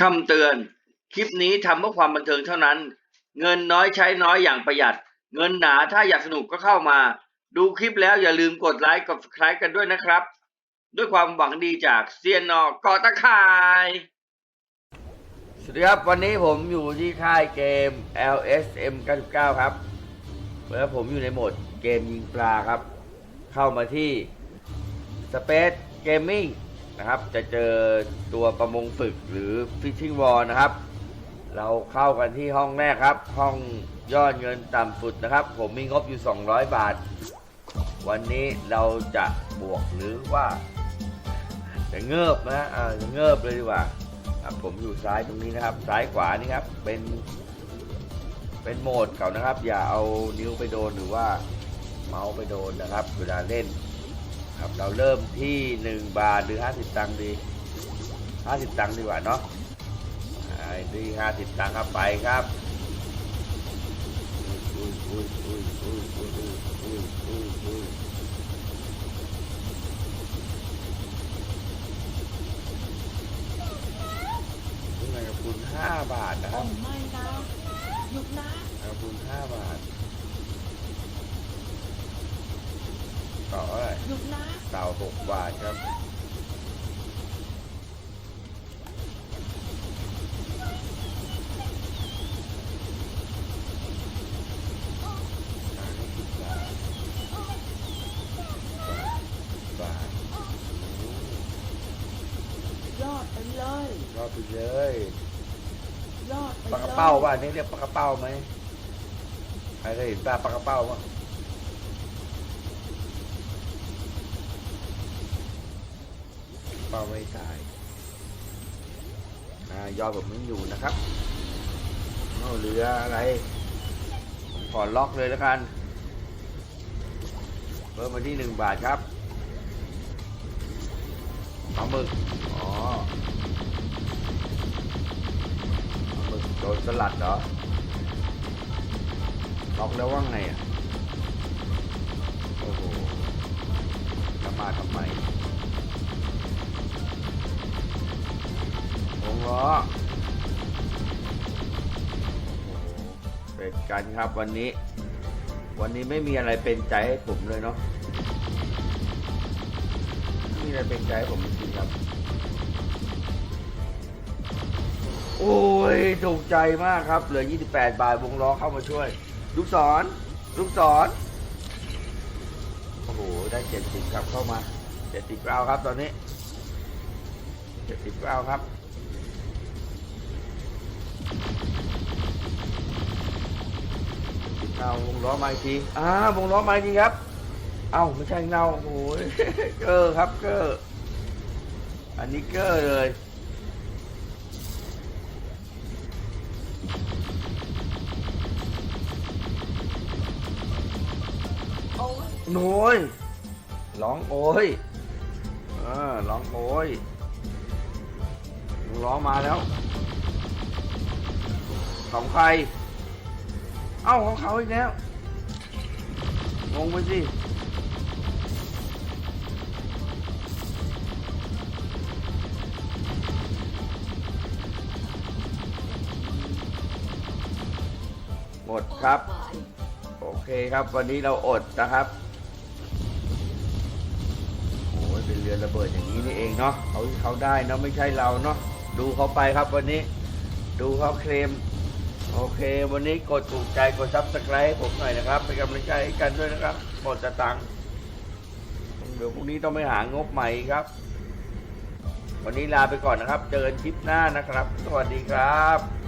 คำเตือน คลิปนี้ทำเพื่อความบันเทิงเท่านั้น เงินน้อยใช้น้อยอย่างประหยัด เงินหนาถ้าอยากสนุกก็เข้ามา ดูคลิปแล้วอย่าลืมกดไลค์กด subscribe กันด้วยนะครับ ด้วยความหวังดีจากเซียนนอกอตะข่ายสวัสดีครับ วันนี้ผมอยู่ที่ค่ายเกม LSM 99 ครับแล้วผมอยู่ในโหมดเกมยิงปลาครับ เข้ามาที่ Space Gaming นะครับ จะเจอตัวประมงฝึกหรือ Fishing Wall นะครับ เราเข้ากันที่ห้องแรกครับ ห้องยอดเงินต่ำสุดนะครับ ผมมีงบอยู่ 200 บาท วันนี้เราจะบวกหรือว่าจะเงิบนะอ่าจะเงิบเลยดีกว่าผมอยู่ซ้ายตรงนี้นะครับ ซ้ายขวานี่ครับ เป็น เป็นโหมดเก่านะครับ อย่าเอานิ้วไปโดนหรือว่าเมาส์ไปโดนนะครับ เวลาเล่น ครับเราเริ่มที่ 1 บาทหรือ 50 ตังค์ดี 50 ตังค์ดีกว่าเนาะไอ้ดี50 ตังค์ครับไปครับอุ้ยอุ้ยอุ้ยอุ้ยอุ้ยอุ้ยอุ้ยอุ้ยนี่ไงกับคุณ5บาทนะครับไม่นะหยุดนะกับคุณ5บาท ต่อ เท่าไหร่หยุดนะเต่าหกบาทครับอันนี้สิบบาทบาทยอดไปเลยรอบไปเลยยอดไปปลากเลระยเป้าว่านี่เรียกปลากระเป้าไหมใครเคยเห็นปลาปลากระเป้าบ้าง ป้าไม่ตายอ่ายอดผมยังอยู่นะครับเอาเหลืออะไร ผมขอล็อกเลยแล้วกัน เพิ่มมาที่หนึ่งบาทครับปลาหมึก อ๋อปลาหมึกโดนสลัดเหรอ ล็อกแล้วว่าไงอะ โอ้โหจะมาทำไม เป็ดกันครับวันนี้ วันนี้ไม่มีอะไรเป็นใจให้ผมเลยเนาะไม่มีอะไรเป็นใจให้ผมจริงครับ โอ้ยถูกใจมากครับ เหลือ 28 บาทวงล้อเข้ามาช่วย ลูกศร ลูกศร โอ้โห ได้ 70ครับเข้ามา 70ก้าครับตอนนี้ 70ก้าครับ เงาวงล้อมาอีกทีอ่าวงล้อมาอีกทีครับ เอ้าไม่ใช่เงาโอ้โหเกอร์ครับเกอร์อันนี้เกอร์เลยโอ้ยโน้ยร้องโอ้ยเออร้องโอ้ยร้องมาแล้ว ของใคร เอ้าของเขาอีกแล้วงงไปสิหมดครับ โอเคครับ วันนี้เราอดนะครับโอ้ยเป็นเรือระเบิดอย่างนี้นี่เองเนาะเขาเขาได้เนาะไม่ใช่เราเนาะดูเขาไปครับวันนี้ ดูเขาเคลม โอเค วันนี้กดถูกใจกดซับสไครต์ผมหน่อยนะครับ เป็นกำลังใจให้กันด้วยนะครับหมดสตังค์เดี๋ยวพรุ่งนี้ต้องไปหางบใหม่ครับ วันนี้ลาไปก่อนนะครับ เจอกันคลิปหน้านะครับ สวัสดีครับ